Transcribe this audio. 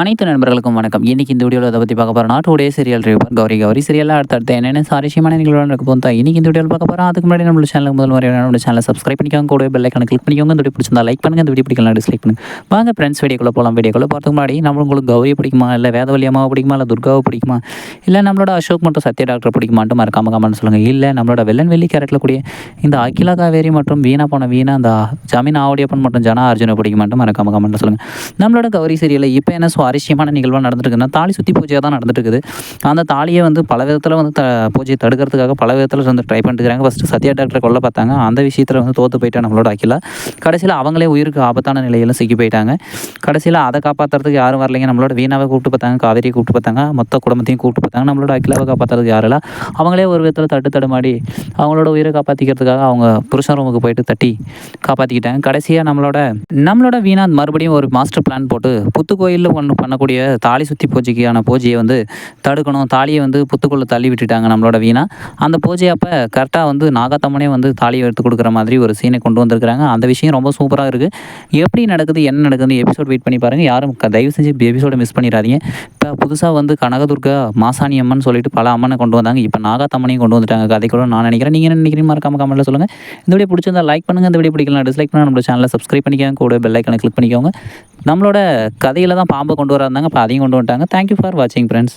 அனைத்து நண்பர்களுக்கும் வணக்கம். இன்னைக்கு இந்த வீடியோவில் அதை பற்றி பார்க்க போகிறோம் today serial review Gauri Gauri. Serial அடுத்தடுத்து என்னென்ன சாரிசியமான நிகழ்வுகள் நடக்க போகுது இன்னைக்கு இந்த வீடியோவில் பார்க்க போகிறோம் அதுக்கு முன்னாடி நம்ம சேனலுக்கு முதல் முறையான நம்ம சேனலை சப்ஸ்கிரைப் பண்ணிக்கோங்க. கூட பெல் ஐக்கான கிளிக் பண்ணிக்கோங்க. இந்த வீடியோ பிடிச்சிருந்தா லைக் பண்ணுங்க. இந்த வீடியோ பிடிக்கலாம் டிஸ்லைக் பண்ணுங்க. வாங்க ஃப்ரெண்ட்ஸ் வீடியோக்குள்ள போகலாம் வீடியோக்குள்ள பார்த்துக்கு முன்னாடி நம்ம உங்களுக்கு கௌரி பிடிக்குமா? இல்லை வேதவல்லி பிடிக்குமா? இல்லை துர்காவை பிடிக்குமா? இல்லை நம்மளோட அசோக் மற்றும் சத்ய டாக்டர் பிடிக்குமான்ட்டு மறக்காம கமெண்ட் சொல்லுங்கள் இல்லை நம்மளோட வெள்ளன் வெள்ளி கேரட்டில் கூடிய இந்த அகிலா காவேரி மற்றும் வீணா போன வீணா அந்த ஜமீன் ஆவடியப்பன் மற்றும் ஜனா அர்ஜுனை பிடிக்குமான்ட்டு மறக்காம கமெண்ட் சொல்லுங்கள் நம்மளோட கௌரி சீரியலில் இப்போ என்ன சுவாரஸ்யமான நிகழ்வாக நடந்துட்டு தாலி சுற்றி பூஜையாக தான் நடந்துட்டுருக்குது. அந்த தாலியை வந்து பல விதத்தில் வந்து த பூஜையை தடுக்கிறதுக்காக பல விதத்தில் வந்து ட்ரை பண்ணிட்டுருக்காங்க. ஃபஸ்ட்டு சத்யா டாக்டரை கொல்ல பார்த்தாங்க. அந்த விஷயத்தில் வந்து தோற்று போயிட்டா நம்மளோட அகிலா. கடைசியில் அவங்களே உயிருக்கு ஆபத்தான நிலையில் சிக்கி போயிட்டாங்க. கடைசியில் அதை காப்பாற்றுறதுக்கு யாரும் வரலைங்க. நம்மளோட வீணாவை கூப்பிட்டு பார்த்தாங்க காவேரியை கூப்பிட்டு பார்த்தாங்க மொத்த குடும்பத்தையும் கூப்பிட்டு பார்த்தாங்க. நம்மளோட அகிலாவை காப்பாற்றுறதுக்கு யாரும் இல்லை. அவங்களே ஒரு விதத்தில் தட்டு தடுமாடி அவங்களோட உயிரை காப்பாற்றிக்கிறதுக்காக அவங்க புருஷன் ரூமுக்கு போயிட்டு தட்டி காப்பாற்றிக்கிட்டாங்க கடைசியாக நம்மளோட நம்மளோட வீணா மறுபடியும் ஒரு மாஸ்டர் பிளான் போட்டு புத்து கோயிலில் ஒன்று பண்ணக்கூடிய தாலி சுற்றி பூஜைக்கான பூஜையை வந்து தடுக்கணும். தாலியை வந்து புத்துக்குள்ளே தள்ளி விட்டுட்டாங்க நம்மளோட வீணா. அந்த பூஜை அப்போ கரெக்டாக வந்து நாகாத்தம்மனே வந்து தாலியை எடுத்து கொடுக்குற மாதிரி ஒரு சீனை கொண்டு வந்திருக்கிறாங்க. அந்த விஷயம் ரொம்ப சூப்பராக இருக்குது எப்படி நடக்குது என்ன நடக்குது எபிசோட் வெயிட் பண்ணி பாருங்கள் யாரும் தயவு செஞ்சு எபிசோடை மிஸ் பண்ணிடாதீங்க. இப்போ புதுசாக வந்து கனகதுர்கா மாசாணி அம்மன் சொல்லிட்டு பல அம்மனை கொண்டு வந்தாங்க. இப்போ நாகாத்தம்மனையும் கொண்டு வந்துட்டாங்க. கதைக்குள்ள நான் நினைக்கிறேன். நீங்கள் என்ன நினைக்கிறீங்க? மறக்காம கமெண்ட்டில் சொல்லுங்கள் இந்த வீடியோ பிடிச்சிருந்தா லைக் பண்ணுங்கள் இந்த வீடியோ பிடிக்கலாம் டிஸ்லைக் பண்ணால் நம்மளோட சேனலை சப்ஸ்கிரைப் பண்ணிக்கோங்க. கூட பெல் ஐக்கனை கிளிக் பண்ணிக்கோங்க. நம்மளோட கதையில் தான் பாம்பை கொண்டு வராங்க இப்போ அதையும் கொண்டு வந்துட்டாங்க. தேங்க்யூ ஃபார் வாட்சிங் ஃப்ரெண்ட்ஸ்